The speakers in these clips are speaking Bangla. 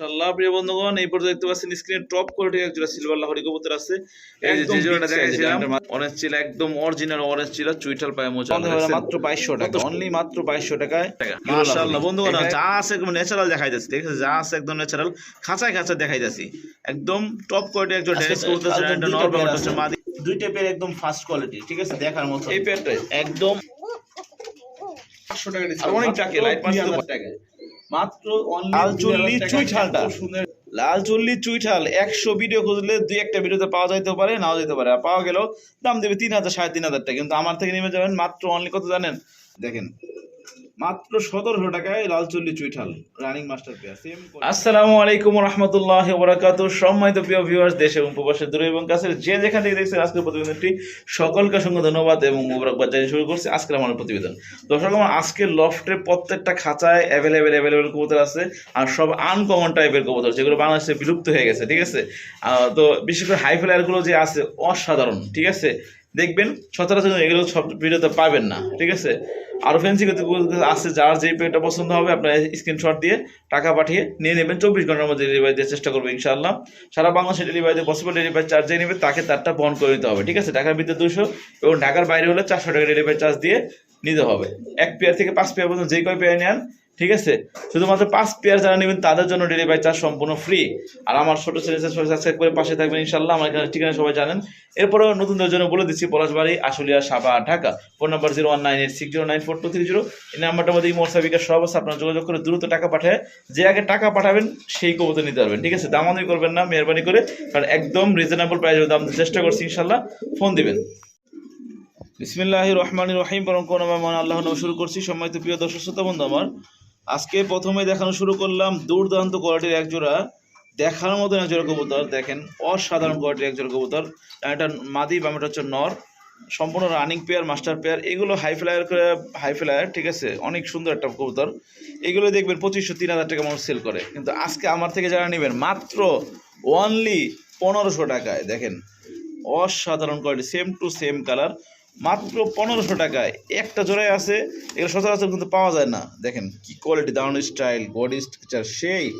মাশাআল্লাহ প্রিয় বন্ধুগণ এই পর্যন্ত দেখতে পাচ্ছেন স্ক্রিনে টপ কোয়ালিটির একজোড়া সিলভার লাহরি কবুতর আছে। এই যে যে জোড়াটা দেখাইছিলাম অরেঞ্জ ছিল একদম অরিজিনাল অরেঞ্জ ছিল চুইটাল পায়ে মোজা মাত্র বাইশশো টাকা অনলি মাত্র বাইশশো টাকায়। মাশাআল্লাহ বন্ধুগণ যা আছে একদম ন্যাচারাল দেখাই যাচ্ছে ঠিক আছে? যা আছে একদম ন্যাচারাল খাঁচায় খাঁচায় দেখাই যাচ্ছে একদম টপ কোয়ালিটির একজন ড্যানিশ কবুতর ছিল এটা নরমাল হচ্ছে মাদি দুইটা পেয়ার একদম ফার্স্ট কোয়ালিটি ঠিক আছে? দেখার মতো। এই পেয়ারটা একদম পাঁচশো টাকা অনেক টাকা লাইট মারতে টাকায় মাত্র লাল 2000 চুল্লি চুইঠালটা লাল চল্লি চুইঠাল একশো ভিডিও খুঁজলে দুই একটা ভিডিওতে পাওয়া যাইতে পারে নাও যেতে পারে। আর পাওয়া গেল দাম দেবে তিন হাজার সাড়ে তিন হাজার টাকা। কিন্তু আমার থেকে নেমে যাবেন মাত্র অনলি কত জানেন? দেখেন। মাত্র সতেরোশো টাকায় লাল চুইঠাল রানিং মাস্টার আসসালামু আলাইকুম রহমতুল্লাহ বরাকাতু সম্মানিত প্রিয় ভিউয়ার্স এবং প্রবাসের দূরে এবং যে যেখান থেকে দেখছেন আজকের প্রতিবেদনটি, সকলকে অসংখ্য ধন্যবাদ এবং জানিয়ে শুরু করছি আজকের আমার প্রতিবেদন। দর্শক, আমার আজকের লফটের প্রত্যেকটা খাঁচায় অ্যাভেলেবেল অ্যাভেলেবেল কবুতর আছে আর সব আনকমন টাইপের কবুতর, যেগুলো বাংলাদেশে বিলুপ্ত হয়ে গেছে, ঠিক আছে? তো বিশেষ করে হাই ফ্লায়ারগুলো যে আছে, অসাধারণ, ঠিক আছে? দেখবেন সচরাচর এগুলো সব ভিডিওতে পাবেন না, ঠিক আছে? আরও ফ্যান্সি আছে, যার যেই পেটা পছন্দ হবে, আপনার স্ক্রিনশট দিয়ে টাকা পাঠিয়ে নিয়ে নেবেন, চব্বিশ ঘণ্টার মধ্যে ডেলিভারি দেওয়ার চেষ্টা করব, ইনশাআল্লাহ। সারা বাংলাদেশে ডেলিভারি দিয়ে পসিবল ডেলিভারি চার্জ যে নেবে, তাকে তারটা বহন করে নিতে হবে, ঠিক আছে? ঢাকার ভিতরে দুশো এবং ঢাকার বাইরে হলে চারশো টাকা ডেলিভারি চার্জ দিয়ে নিতে হবে। এক পেয়ার থেকে পাঁচ পেয়ার পর্যন্ত যে কয় পেয়ার নেন ঠিক আছে? শুধুমাত্র পাঁচ পেয়ার যারা নেবেন, তাদের জন্য ডেলিভারি চার্জ সম্পূর্ণ ফ্রি আর আমার ছোট ছেলে সাবস্ক্রাইব করে পাশে থাকবেন ইনশাল্লাহ আমার এখানে ঠিকানা সবাই জানেন। এরপরেও নতুনদের জন্য বলে দিচ্ছি, Palashbari, Ashulia, Saba, Dhaka. Phone number zero one nine eight six zero nine four two three zero এই নাম্বারটার মধ্যে মোরসা বিকাশ সব আছে, আপনারা যোগাযোগ করে দ্রুত টাকা পাঠায়, যে আগে টাকা পাঠাবেন, সেই কবুতর নিতে পারবেন। ঠিক আছে? দামাদামি করবেন না, মেহরবানি করে, কারণ একদম রিজনেবল প্রাইসে দাম চেষ্টা করছি ইনশাল্লাহ ফোন দিবেন। বিসমিল্লাহ রহমান রহিম, বরং কোন আল্লাহ শুরু করছি। সময় তো প্রিয় দর্শক, শ্রোতা বন্ধু আমার আজকে প্রথমে দেখানো শুরু করলাম দুর্দান্ত কোয়ালিটির একজোড়া দেখার মতন একজোড়া কবুতর, দেখেন, অসাধারণ কোয়ালিটির একজোড়া কবুতর। এটা মাদি এটা হচ্ছে নর। সম্পূর্ণ রানিং পেয়ার মাস্টার পেয়ার এগুলো হাই ফ্লায়ার করে হাই ফ্লায়ার ঠিক আছে? অনেক সুন্দর একটা কবুতর। এগুলো দেখবেন পঁচিশশো তিন হাজার টাকা মানুষ সেল করে। কিন্তু আজকে আমার থেকে যারা নেবেন, মাত্র অনলি পনেরোশো টাকায়, দেখেন, অসাধারণ quality same to same colour মাত্র পনেরোশো টাকায়। একটা জোড়ায় আছে, এগুলো সচরাচর কিন্তু পাওয়া যায় না। দেখেন কি কোয়ালিটি দারুণ স্টাইল বডি স্ট্রাকচার সেই।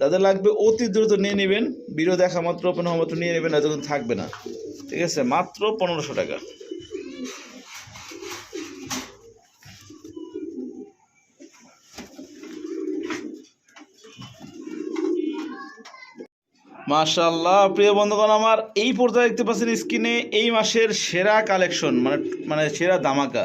যাদের লাগবে অতি দ্রুত নিয়ে নেবেন। ভিডিও দেখা মাত্র ওপেন হওয়া মাত্র নিয়ে নেবেন এতক্ষণ থাকবে না। ঠিক আছে, মাত্র পনেরোশো টাকা। মাশাল্লাহ প্রিয় বন্ধুগণ, আমার এই পর্যায়ে দেখতে পাচ্ছেন স্ক্রিনে এই মাসের সেরা কালেকশন মানে মানে সেরা দামাকা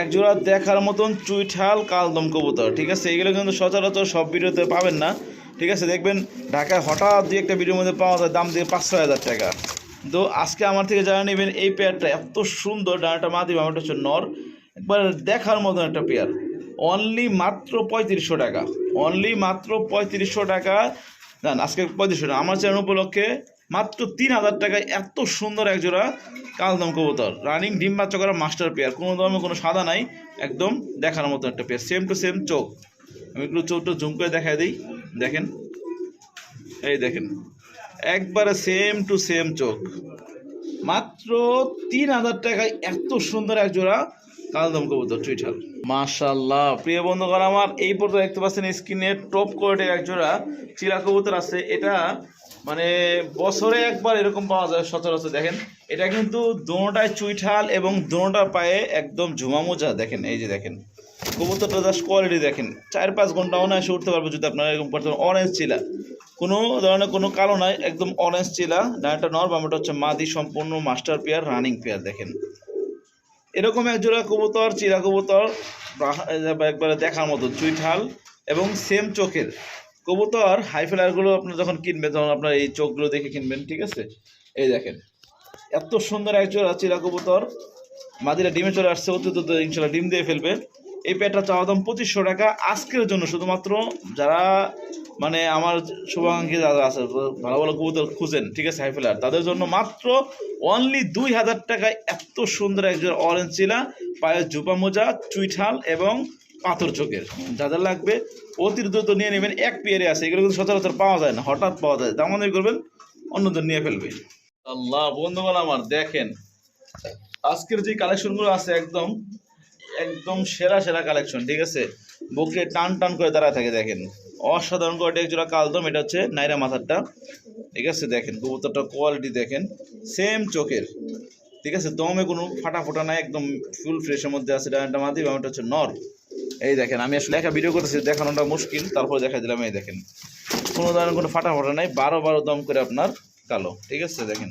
এক জোড়া দেখার মতন চুইঠাল কালদম কবুতর, ঠিক আছে? এগুলো কিন্তু সচরাচর সব ভিডিওতে পাবেন না, ঠিক আছে? দেখবেন ঢাকায় হঠাৎ দুই একটা ভিডিওর মধ্যে পাওয়া যায়, দাম দিয়ে পাঁচ হাজার টাকা। তো আজকে আমার থেকে যারা নেবেন এই পেয়ারটা এত সুন্দর ডানাটা, মা দিবে, আমার হচ্ছে নর। একবার দেখার মতন একটা পেয়ার অনলি মাত্র পঁয়ত্রিশশো টাকা অনলি মাত্র পঁয়ত্রিশশো টাকা। জান আজকে পঁয়ত্রিশশো টাকা আমার চ্যানেল উপলক্ষে মাত্র তিন হাজার টাকায় এত সুন্দর এক জোড়া কালদম কবুতর। রানিং ডিম বাচ্চা করা মাস্টার পেয়ার কোনো দামে কোনো সাদা নাই, একদম দেখার মতো একটা পেয়ার সেম টু সেম চোখ। আমি একটু চোখটা জুম করে দেখাই দিই। দেখেন। এই দেখেন। একবারে সেম টু সেম চোখ। মাত্র তিন হাজার টাকায় এত সুন্দর এক জোড়া কালদম কবুতর, চুইঠাল। মাশাল্লাহ প্রিয় বন্ধুগণ, আমার এই পর্যন্ত দেখতে পাচ্ছেন স্ক্রিনে টপ কোয়ালিটির এক জোড়া চিরা কবুতর আছে। এটা মানে বছরে একবার এরকম পাওয়া যায় সচরাচর, দেখেন। এটা কিন্তু দোনোটায় চুইঠাল এবং দোনোটার পায়ে একদম ঝুমা মোজা, দেখেন, এই যে দেখেন। কবুতরটা জাস্ট কোয়ালিটি দেখেন। চার পাঁচ ঘণ্টা অনায়াসে উঠতে পারবে যদি আপনারা এরকম করতে অরেঞ্জ চিলা কোনো ধরনের কোনো কালো নাই, একদম অরেঞ্জ চিলা ডানাটা নর বামটা হচ্ছে মাদি, সম্পূর্ণ মাস্টার পেয়ার রানিং পেয়ার দেখেন। এরকম এক জোড়া কবুতর, চিরা কবুতর একবারে দেখার মতো চুইঠাল এবং সেম চোখের কবুতর। হাই ফ্লায়ারগুলো আপনার যখন কিনবেন, তখন আপনার এই চোখগুলো দেখে কিনবেন, ঠিক আছে? এই দেখেন, এত সুন্দর এক জোড়া চিরা কবুতর। মাদিরা ডিমে চলে আসছে অতি দ্রুত ইনশাল্লাহ ডিম দিয়ে ফেলবে। এই পেটটা চাওয়া দাম পঁচিশশো টাকা। আজকের জন্য শুধুমাত্র যারা মানে আমার শুভাকাঙ্ক্ষী যারা আছে ভালো ভালো কবুতর খুঁজেন, ঠিক আছে, হাইফেলার। তাদের জন্য মাত্র অনলি দুই হাজার টাকায় এত সুন্দর একজন অরেঞ্জ চিলা, পায়ের জুপা মোজা চুইঠাল এবং পাথর চোখের। যাদের লাগবে, অতি দ্রুত নিয়ে নেবেন, এক পেয়ারে আছে, এগুলো কিন্তু সচরাচর পাওয়া যায় না, হঠাৎ পাওয়া যায়। দামাদামি করবেন, অন্যদের নিয়ে ফেলবে। আল্লাহ, বন্ধুগণ আমার, দেখেন, আজকের যে কালেকশনগুলো আছে, একদম একদম সেরা সেরা কালেকশন ঠিক আছে? বুকে টান টান করে দাঁড়ায় থাকে, দেখেন। অসাধারণ কোয়ালিটি এক জোড়া কালদম, এটা হচ্ছে নাইরা মাথারটা। ঠিক আছে, দেখেন কবুতরটা কোয়ালিটি দেখেন সেম চোখের। ঠিক আছে, দমে কোনো ফাটা ফোটা নাই, একদম ফুল ফ্রেশের মধ্যে আছে, ডানটা মাদি এটা হচ্ছে নর। এই দেখেন, আমি আসলে একা ভিডিও করতেছি, দেখানোটা মুশকিল, তারপরে দেখা দিলাম, এই দেখেন। কোনো ধরনের কোনো ফাটা ফোটা নাই, বারো বারো দম করে আপনার কালো। ঠিক আছে, দেখেন,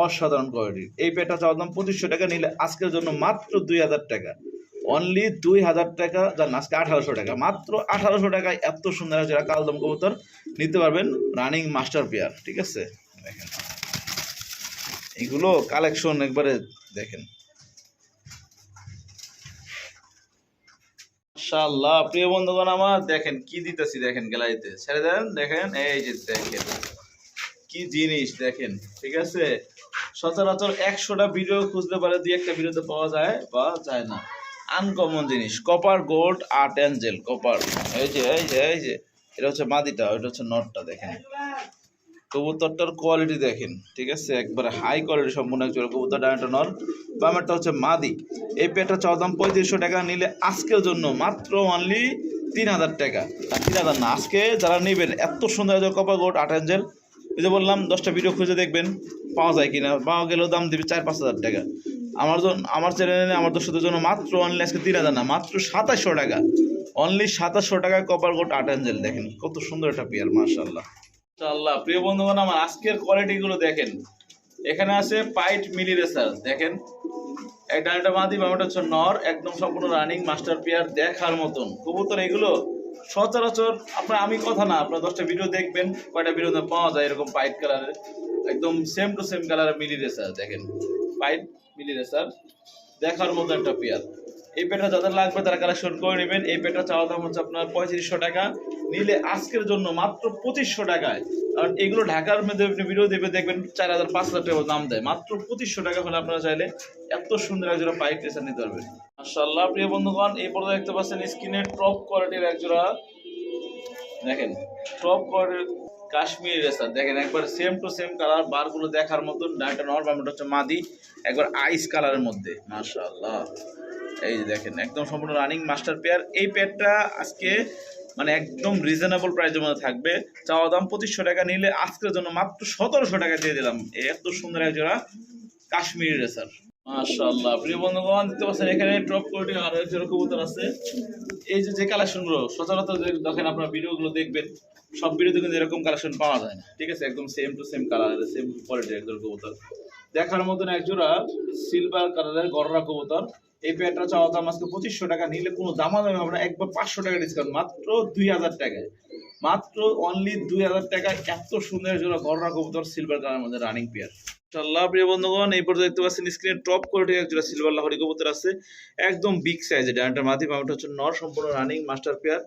অসাধারণ কোয়ালিটি এই পেটা চাওয়ার দাম পঁচিশশো টাকা, নিলে আজকের জন্য মাত্র দুই হাজার টাকা। অনলি দুই হাজার টাকা জান আজকে আঠারোশো টাকা। মাত্র আঠারোশো টাকায় এত সুন্দর যারা কালদম কবুতর নিতে পারবেন রানিং মাস্টার পেয়ার, ঠিক আছে? দেখেন। এগুলো কালেকশন একবারে দেখেন। মাশাআল্লাহ, প্রিয় বন্ধুগণ আমার, দেখেন কি দিতেছি, দেখেন গ্যালারিতে। ছেড়ে দেন, দেখেন, এই যে দেখেন। কি জিনিস, দেখেন, ঠিক আছে? সচরাচর একশোটা ভিডিও খুঁজতে পারে দুই একটা ভিডিওতে পাওয়া যায় বা যায় না। আনকমন জিনিস, copper, gold art angel copper. এই যে এই যে এই যে, এটা হচ্ছে মাদিটা, ওইটা হচ্ছে নটটা, দেখেন। কবুতরটার কোয়ালিটি দেখেন, ঠিক আছে? একবারে হাই কোয়ালিটি সম্পূর্ণ একজন কবুতর ডায়নাটা নর। বামেরটা হচ্ছে মাদি। এই পেটটা চাওয়া দাম পঁয়ত্রিশশো টাকা, নিলে আজকের জন্য মাত্র অনলি তিন হাজার টাকা। তিন হাজার না, আজকে যারা নেবেন, এত সুন্দর কপার গোট আট অ্যাঞ্জেল ওই যে বললাম, দশটা ভিডিও খুঁজে দেখবেন, পাওয়া যায় কিনা, পাওয়া গেলেও দাম দিবে চার পাঁচ হাজার টাকা। আমার জন্য আমার চ্যানেলে আমার দর্শকদের জন্য মাত্র অনলি আজকে তিন হাজার না, মাত্র সাতাশশো টাকা। অনলি সাতাশশো টাকায় কপার গোট আট অ্যাঞ্জেল দেখেন কত সুন্দর একটা পেয়ার মার্শাল্লাহ আল্লাহ প্রিয় বন্ধুগণ, আমার আজকের কোয়ালিটিগুলো দেখেন। এখানে আছে পাইট মিলি রেসার দেখেন। এক ডালটা মাদি বামটা হচ্ছে নর, একদম সম্পূর্ণ রানিং মাস্টার পেয়ার দেখার মতন। কবুতর এগুলো সচরাচর, আপনার আমি কথা না, আপনার দশটা ভিডিও দেখবেন, কয়টা ভিডিওতে পাওয়া যায় এরকম পাইট কালারের একদম সেম টু সেম কালারের মিলি রেসার দেখেন। পাইট মিলি রেসার দেখার মতো একটা পেয়ার। এই পেটা যাদের লাগবে তারা কালেকশন করে নেবেন। এই পেটা চাওয়া দাম হচ্ছে আপনার পঁয়ত্রিশশো টাকা। নিলে আজকের জন্য মাত্র পঁচিশশো টাকায়। কারণ এগুলো ঢাকার মধ্যে আপনি ভিডিও দেবে, দেখবেন চার হাজার পাঁচ হাজার টাকা দাম দেয়। মাত্র পঁচিশশো টাকা হলে আপনারা চাইলে এত সুন্দর একজোড়া পাইপ টেসার নিতে পারবেন। মাশাআল্লাহ, প্রিয় বন্ধুগণ, এই পর্যায়ে দেখতে পাচ্ছেন স্ক্রিনের টপ কোয়ালিটির একজোড়া। দেখেন টপ কোয়ালিটির কাশ্মীরি রেসার দেখেন একবার সেম টু সেম কালার বারগুলো দেখার মতন। ডাইটা নর্মাল হচ্ছে মাদি। একবার আইস কালারের মধ্যে। মাশাআল্লাহ। এই যে দেখেন, একদম সম্পূর্ণ রানিং মাস্টার পেয়ার এই পেয়ারটা আজকে মানে একদম রিজনেবল প্রাইসের মধ্যে থাকবে। চাওয়া দাম পঁচিশশো টাকা নিলে আজকের জন্য মাত্র সতেরোশো টাকা দিয়ে দিলাম। এত সুন্দর এক জোড়া কাশ্মীরি রেসার মাশাআল্লাহ, প্রিয় বন্ধুগণ, দেখতে পাচ্ছেন এখানে টপ কোয়ালিটি আরও জোড়া কবুতর আছে। এই যে যে সচরাচর দেখেন আপনার দেখবেন, সব ভিডিওতে কিন্তু এরকম কালেকশন পাওয়া যায় না। ঠিক আছে? একদম সেম টু সেম সেম কবুতর। দেখার মতন এক জোড়া সিলভার কালারের গররা কবুতর। এই পেয়ারটা চাওয়া দাম আজকে পঁচিশশো টাকা, নিলে কোনো দামাদামি হবে না। একবার পাঁচশো টাকা ডিসকাউন্ট মাত্র দুই হাজার টাকায়। মাত্র অনলি দুই হাজার টাকায় এত সুন্দর জোড়া গররা কবুতর সিলভার কালারের মধ্যে রানিং পেয়ার ইনশাআল্লাহ। প্রিয় বন্ধুগণ, এই পর্যন্ত দেখতে পাচ্ছেন স্ক্রিনে টপ কোয়ালিটির এক জোড়া সিলভার লাহরি কবুতর আছে। একদম বিগ সাইজের ডানটার মাথি পাউন্ড হচ্ছে নর, সম্পূর্ণ রানিং মাস্টার পেয়ার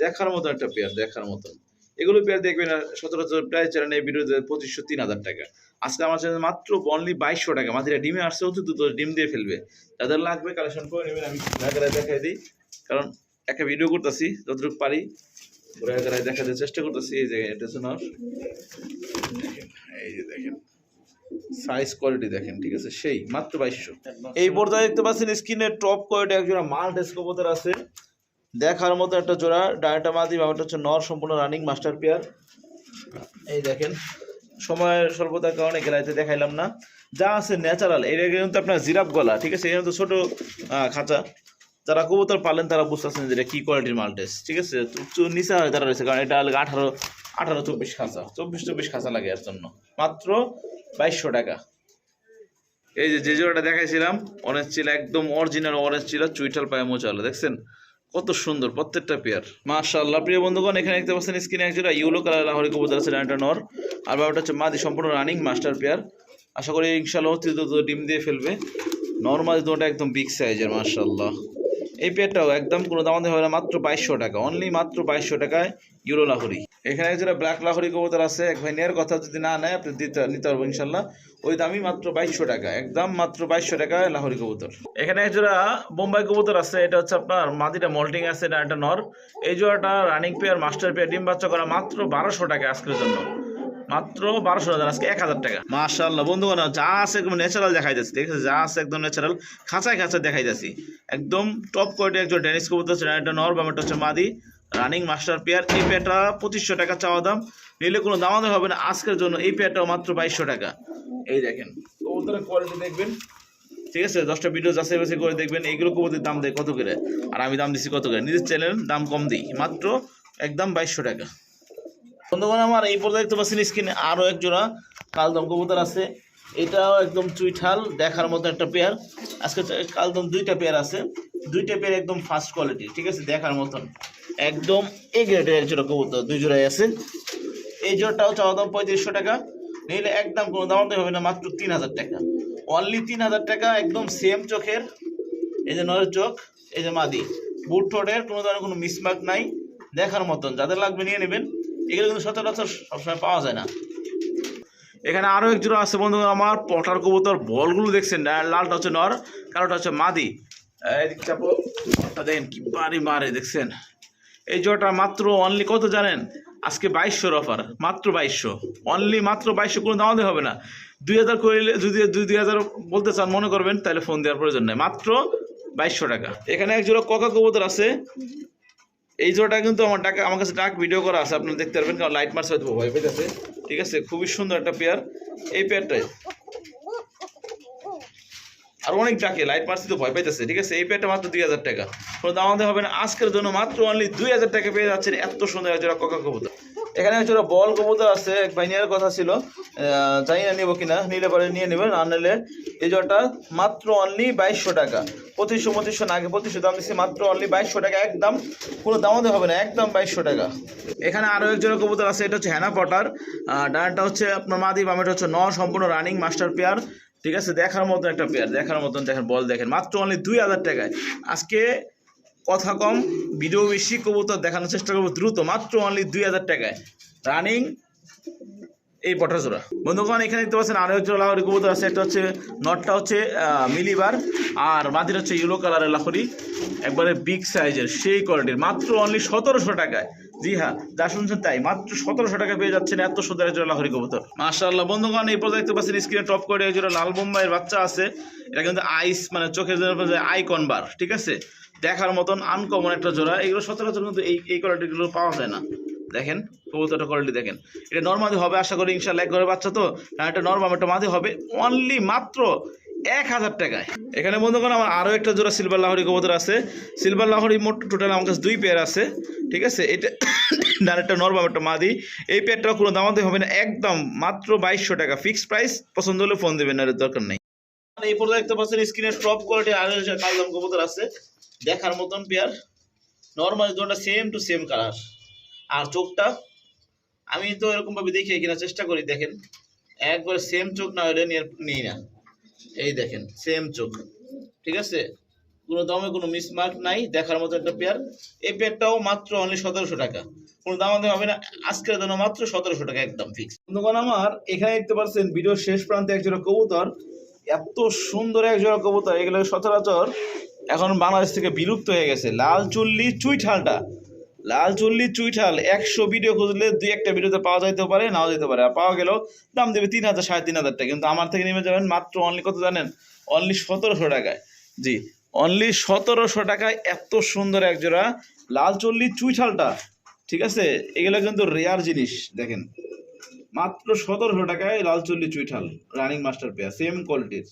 দেখার মতো একটা পেয়ার দেখার মতন এগুলো পেয়ার দেখবেন সচরাচর প্রায় চ্যানেল এই ভিডিওতে পঁচিশশো, তিন হাজার টাকা। আজকে আমার চ্যানেল মাত্র অনলি বাইশশো টাকা। মাটিরা ডিমে আসছে, অতি দ্রুত ডিম দিয়ে ফেলবে। যাদের লাগবে কালেকশন করে নেবেন, আমি ঘোরাঘেরায় দেখাই দিই। কারণ একটা ভিডিও করতেছি, যতটুকু পারি ঘোরাঘেরায় দেখাতে চেষ্টা করতেছি। এই যে, এটা হচ্ছে নর। এই যে দেখেন। সাইজ কোয়ালিটি দেখেন ঠিক আছে? সেই মাত্র বাইশশো। এই পর্যায়ে দেখতে পাচ্ছেন স্ক্রিনে টপ কোয়ালিটি একজোড়া মাল ডেস্কোপোতার আছে। দেখার মতো একটা জোড়া ডায়টা মাদি ব্যাপারটা হচ্ছে নর সম্পূর্ণ রানিং মাস্টার পেয়ার এই দেখেন সময়ের স্বল্পতার কারণে গেলাইতে দেখাইলাম না। যা আছে ন্যাচারাল এটা কিন্তু আপনার জিরাপ গলা ঠিক আছে? এটা তো ছোট খাঁচা। যারা কবুতর পালেন, তারা বুঝতেছেন যে এটা কি কোয়ালিটির মালটেস ঠিক আছে? নিচে হয় তারা রয়েছে, কারণ এটা আঠারো আঠারো চব্বিশ খাঁচা, চব্বিশ চব্বিশ খাঁচা লাগে এর জন্য। মাত্র বাইশশো টাকা। এই যে যে জোড়াটা দেখাইছিলাম অরেঞ্জ ছিল, একদম অরিজিনাল অরেঞ্জ ছিল চুইটাল পায়ে মোচালো দেখছেন? কত সুন্দর, প্রত্যেকটা পেয়ার মাশাআল্লাহ, প্রিয় বন্ধুগণ, এখানে দেখতে পাচ্ছেন স্ক্রিনে একজোড়া ইউলো কালার লাহরি কবুতর আছে, ডানটা নর। আর বাবাটা হচ্ছে মাদি, সম্পূর্ণ রানিং মাস্টার পেয়ার আশা করি ইনশাল্লাহ অতি দ্রুত ডিম দিয়ে ফেলবে। নর্মাল দুটো একদম বিগ সাইজের মাশাআল্লাহ। এই পেয়ারটাও একদম কোনো দামাতে হবে না মাত্র বাইশশো টাকা। অনলি মাত্র বাইশশো টাকায় ইউরো লাহরি। এখানে একজোড়া ব্ল্যাক লাহরি কবুতর আছে, এক ভাই নেয়ার কথা যদি না নেয়, আপনি দিতে নিতে পারব ইনশাল্লাহ। ওই দামই মাত্র বাইশশো টাকা। একদম মাত্র বাইশশো টাকা লাহরি কবুতর। এখানে একজোড়া বোম্বাই কবুতর আছে, এটা হচ্ছে আপনার মাদিটা মল্টিং আছে এটা একটা নর। এই জোড়াটা রানিং পেয়ার মাস্টার পেয়ার ডিম বাচ্চা করা মাত্র বারোশো টাকা আজকের জন্য। মাত্র বারোশো হাজার আজকে এক হাজার টাকা। মাশাল্লাহ বন্ধুগণ, যা আছে একদম ন্যাচারাল দেখাই যাচ্ছে ঠিক আছে? যা আছে একদম ন্যাচারাল খাঁচায় খাঁচায় দেখাই যাচ্ছি একদম টপ কোয়ালিটি একজন ডেনিস কবুতর হচ্ছে এটা নর বামেটা হচ্ছে মাদি রানিং মাস্টার পেয়ার এই পেয়ারটা পঁচিশশো টাকা চাওয়া দাম, নিলে কোনো দামাতে হবে না, আজকের জন্য এই পেয়ারটাও মাত্র বাইশশো টাকা। এই দেখেন, কবুতরের কোয়ালিটি দেখবেন, ঠিক আছে? দশটা ভিডিও যাচাই বাছাই করে দেখবেন, এইগুলো কবুতরের দাম দেয় কত করে? আর আমি দাম দিচ্ছি কত করে? নিজের চ্যানেল দাম কম দিই, মাত্র একদম বাইশশো টাকা। বন্ধুগণ, আমার এই পর্যায়ে দেখতে পাচ্ছেন স্ক্রিনে আরও এক জোড়া কালদম কবুতর আছে। এটাও একদম চুইঠাল দেখার মতো একটা পেয়ার আজকে কালদম দুইটা পেয়ার আছে। দুইটা পেয়ার একদম ফার্স্ট কোয়ালিটি ঠিক আছে? দেখার মতন। একদম এ গ্রেডের এক জোড়া কবুতর, দুই জোড়াই আছে। এই জোড়াটাও চাওয়া দাম পঁয়ত্রিশশো টাকা। নিলে একদম কোনো দাম হবে না, মাত্র তিন হাজার টাকা। অনলি তিন হাজার টাকা, একদম সেম চোখের। এই যে নরের চোখ, এই যে মাদি। বুট ঠোঁটের কোনো ধরনের কোনো মিসমার্ক নাই। দেখার মতন, যাদের লাগবে নিয়ে নেবেন। এগুলো কিন্তু সচরাচর সবসময় পাওয়া যায় না। এখানে আরও এক জোড়া আছে বন্ধু আমার, পটার কবুতর, বলগুলো দেখছেন লালটা হচ্ছে নর, কালোটা হচ্ছে মাদি। দেখেন কি বাড়ি মারে, দেখছেন? এই জোড়াটা মাত্র অনলি কত জানেন? আজকে বাইশশোর অফার মাত্র বাইশশো। অনলি মাত্র বাইশশো, কোনো দামাতে হবে না। দুই হাজার করলে যদি দুই দুই হাজার বলতে চান, মনে করবেন, তাহলে ফোন দেওয়ার প্রয়োজন নেই। মাত্র বাইশশো টাকা। এখানে এক জোড়া কোকা কবুতর আছে। এই জোড়াটা কিন্তু আমার টাকা আমার কাছে ডাক ভিডিও করা আছে, আপনারা দেখতে পারবেন, কারণ লাইট মার্স হয়তো ভয় পেয়েছে ঠিক আছে, খুবই সুন্দর একটা পেয়ার এই পেয়ারটাই আর অনেক ডাকে লাইট মার্সি তো ভয় পাইতেছে ঠিক আছে? এই পেয়ারটা মাত্র দুই হাজার টাকা। কোনো দাম আমাদের হবে না। আজকের জন্য মাত্র অনলি দুই হাজার টাকা পেয়ে যাচ্ছেন এত সুন্দর এক জোড়া কোকা এখানে জোড়া বল কবুতর আছে, এক ভাই নেওয়ার কথা ছিল। জানি না নেব কিনা, নিলে পরে নিয়ে নেবেন আর নিলে এই জোড়াটা মাত্র অনলি বাইশশো টাকা। পঁচিশশো পঁচিশশো না আগে পঁচিশশো, দাম দিচ্ছি মাত্র অনলি বাইশশো টাকা, একদম কোনো দামাতে হবে না, একদম বাইশশো টাকা। এখানে আরও এক জোড়া কবুতর আছে, এটা হচ্ছে হ্যানা পটার ডানটা হচ্ছে আপনার মাদি, বামেটা হচ্ছে ন, সম্পূর্ণ রানিং মাস্টার পেয়ার ঠিক আছে, দেখার মতন একটা পেয়ার দেখার মতন দেখেন, বল দেখেন, মাত্র অনলি দুই হাজার টাকায়। আজকে কথা কম, ভিডিও বেশি, কবুতর দেখানোর চেষ্টা করব দ্রুত, মাত্র অনলি দুই হাজার টাকায়। রানিং এই পটার বন্ধুগণ, এখানে দেখতে পাচ্ছেন আরও এক জোড়া লাহরি কবুতর আছে, একটা হচ্ছে নটটা হচ্ছে মিলিবার, আর মাদির হচ্ছে ইয়েলো কালারের লাহরি, একবারে বিগ সাইজের সেই কোয়ালিটির মাত্র অনলি সতেরোশো টাকায়। জি হ্যাঁ যা শুনছেন তাই, মাত্র সতেরোশো টাকা পেয়ে যাচ্ছেন এত সুন্দর এক জোড়া লাহরি কবুতর। মাশাআল্লাহ, বন্ধুগণ, এই পর্যায়ে দেখতে পাচ্ছেন স্ক্রিনে টপ করে এক জোড়া লাল বোম্বাইয়ের বাচ্চা আছে, এটা কিন্তু আইস মানে চোখের আইকন বার ঠিক আছে? দেখার মতন আনকমন একটা জোড়া। এগুলো সচরাচর কিন্তু এই এই কোয়ালিটিগুলো পাওয়া যায় না। দেখেন, কবুতরটা কোয়ালিটি দেখেন। এটা নর্মালি হবে, আশা করি ইনশাল্লাহ এক ঘরের বাচ্চা তো। না এটা নর্মাল একটা মাঝে হবে অনলি মাত্র এক হাজার টাকায়। এখানে বন্ধুগণ আমার আরও একটা জোড়া সিলভার লাহরি কবুতর আছে। সিলভার লাহরি মোট টোটাল আমার কাছে দুই পেয়ার আছে, ঠিক আছে? এটা ডানেরটা নর্মাল একটা মাদি। এই পেয়ারটাও কোনো দামাতে হবে না, একদম মাত্র বাইশশো টাকা। ফিক্সড প্রাইস পছন্দ হলে ফোন দেবেন এর দরকার নেই। এই পর্যায়ে দেখতে পাচ্ছেন স্ক্রিনের টপ কোয়ালিটি আর কালদাম কবুতর আছে। দেখার মতন পেয়ার নর্মালি দুটো সেম টু সেম কালার আর চোখটা, আমি তো এরকম ভাবে দেখি কেনার চেষ্টা করি, দেখেন। একবারে সেম চোখ না হলে নিই না। এই দেখেন সেম চোখ। ঠিক আছে? কোনো দামে কোনো মিসমার্ক নাই, দেখার মতো একটা পেয়ার এই পেয়ারটাও মাত্র অনলি সতেরোশো টাকা। কোনো দাম আমাদের হবে না, আজকের জন্য মাত্র সতেরোশো টাকা একদম ফিক্স বন্ধুগণ, আমার এখানে দেখতে পাচ্ছেন ভিডিওর শেষ প্রান্তে একজোড়া কবুতর। এত সুন্দর একজোড়া কবুতর, এগুলো সচরাচর এখন বাংলাদেশ থেকে বিলুপ্ত হয়ে গেছে। লাল চুল্লি চুইঠালটা। লাল চুল্লি চুইঠাল একশো ভিডিও খুঁজলে দুই একটা ভিডিওতে পাওয়া যাইতে পারে, নাও যেতে পারে। আর পাওয়া গেলেও দাম দেবে তিন হাজার, সাড়ে তিন হাজার টাকা কিন্তু আমার থেকে নেমে যাবেন মাত্র অনলি কত জানেন? অনলি সতেরোশো টাকায়। জি অনলি সতেরোশো টাকায় এত সুন্দর এক জোড়া লাল চল্লি চুইঠালটা। ঠিক আছে? এগুলো কিন্তু রেয়ার জিনিস, দেখেন। মাত্র সতেরোশো টাকায় লাল চল্লি চুইঠাল রানিং মাস্টার পেয়ার সেম কোয়ালিটির